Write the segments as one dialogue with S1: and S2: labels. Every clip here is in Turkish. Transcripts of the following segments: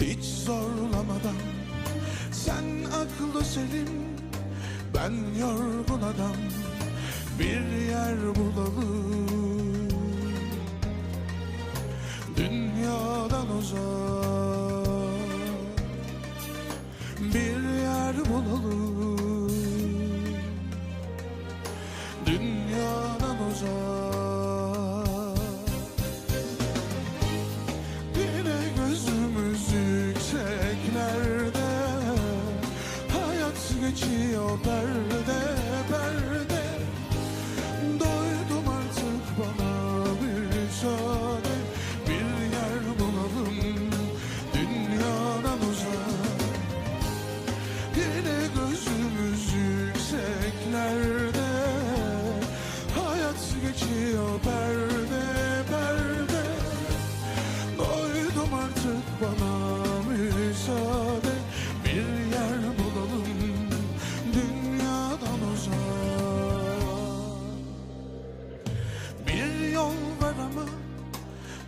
S1: hiç zorlamadan Sen aklı selim ben yorgun adam. Bir yer bulalım 只有白日的。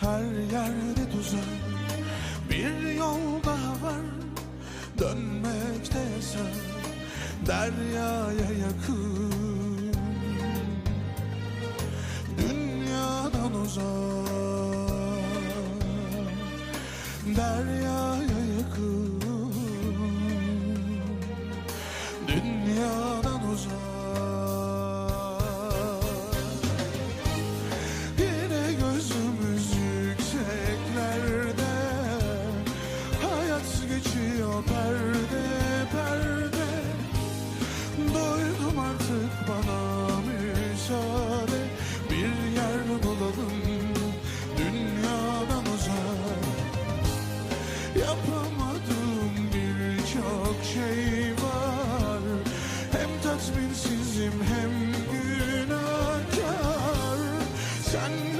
S1: Her yerde tuzak Bir yol daha var. Dönmekte yasak Deryaya yakın artık bana müsaade. Bir yer bulalım dünyadan uzak. Yapamadığım birçok şey var. Hem tatminsizim hem günahkar. Sen